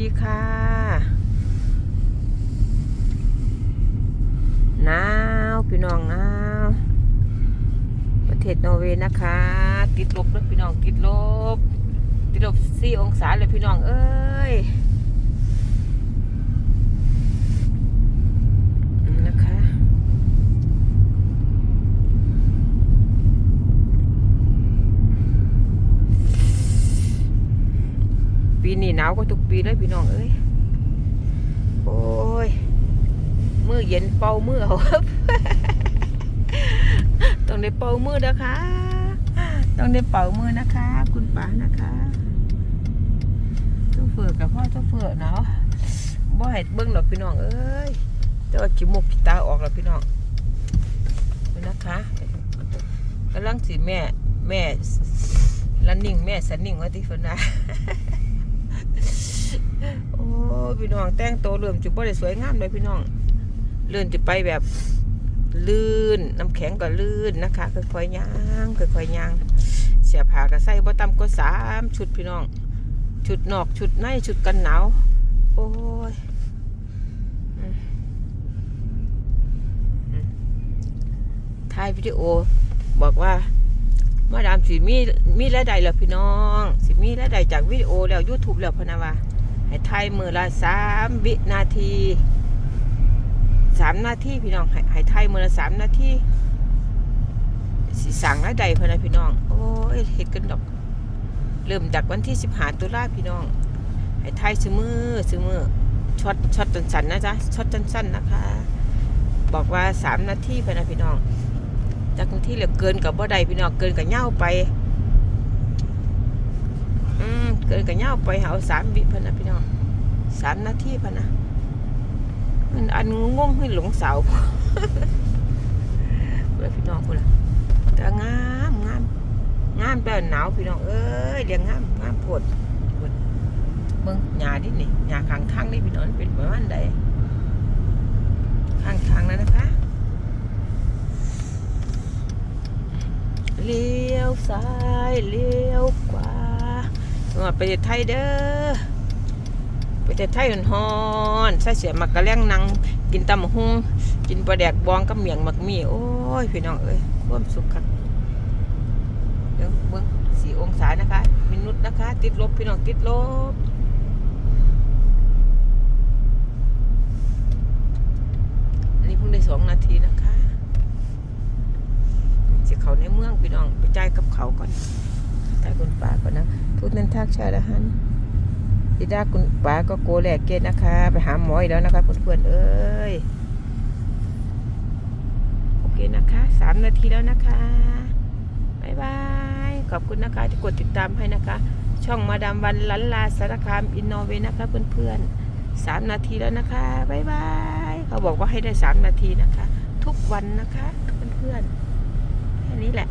ดีค่ะ หนาวพี่น้องหนาวประเทศนอร์เวย์นะคะ ติดลบแล้วพี่น้องติดลบ ติดลบสี่องศาเลยพี่น้องเอ้ยนะคะ ปีนี้หนาวกว่าทุกปีเลยพี่น้องเอ้ยโอ้ยมือเย็นเป่ามือเอาต้องได้เป่ามือนะคะ ต้องได้เป่ามือนะคะ คุณป๋านะคะต้องเฟือกับพ่อต้องเฟือเนาะบ่ให้เบิ้งหรอกพี่น้องเอ้ยแต่ว่าขี้มุกขี้ตาออกแล้วพี่น้องนี่นะคะกำลังสิแม่แม่ลันนิ่งแม่สันนิ่งว่าที่ฝนนะ โอ้พี่น้องแต่งตัวเริ่มจุบ่ได้สวยงามเลยพี่น้องเลื่อนจะไปแบบลื่นน้ำแข็งก็ลื่นนะคะค่อยๆย่างค่อยๆย่างเสียผ้าก็ใส่บ่ต่ำกว่าสามชุดพี่น้อง ชุดนอกชุดในชุดกันหนาวโอ้ยถ่ายวิดีโอบอกว่า มาดามสิมีมีรายได้แล้วพี่น้อง สิมีรายได้จากวิดีโอแล้ว YouTube แล้วพนะว่าให้ไทยมือละสามวินาทีสามนาทีพี่น้องให้ให้ไทยมือละสามนาทีสิสั่งรายได้พนะพี่น้อง โอ้ยเฮ็ดกันดอก เริ่มจากวันที่สิบหาตุลาพี่น้องให้ไทยซื้อมือซื้อมือช็อตช็อตสั้นๆนะจ๊ะช็อตสั้นๆนะคะ บอกว่าสามนาทีพนะพี่น้อง จากนที่เหลือเกินกับบ่ได้พี่น้องเกินกับเหย้าไป อืมเกินกับเหย้าไปเอาสามวิพะนะพี่น้องสามนาทีพะนะมันอันงงให้หลงเสาเลยพี่น้องคนละแต่งามงามงามแต่หนาวพี่น้องเอ้ยเรียงงามงามโพดโพดเบิ่งหญ้าดินี่หญ้าข้างทางนี่พี่น้องเป็นประมาณใดข้างทางนั้นนะคะ เลี้ ยวซ้ายเลี้ยวขวาว่าประเทศไทยเด้อประเทศไทยหอนๆใส่เสียมักกระเล้งนัง กินตำหุงกินปลาแดกบองกับเมียงมักมี โอ้ย พี่น้องเอ้ยความสุขครับเดี๋ยวเบิ้งสี่องศานะคะ มินุษนะคะ ติดลบ พี่น้องติดลบอันนี้เพิ่งได้สองนาทีนะคะ สิเขาในเมือง พี่น้องไปจ่ายกับเขาก่อนจ่ายคุณป้าก่อนนะทุกนั้นทักชาละหันที่ด้คุณป้าก็โกแหลกเกตนะคะ ไปหาหมออีกแล้วนะคะเพื่อนๆเอ้ยโอเคนะคะสามนาทีแล้วนะคะบายบายขอบคุณนะคะที่กดติดตามให้นะคะ ช่องมาดามวันลันลาสารคามอินโนเวนะคะเพื่อนๆสามนาทีแล้วนะคะบายบายเขาบอกว่าให้ได้สามนาทีนะคะ ทุกวันนะคะเพื่อนๆแค่นี้แหละ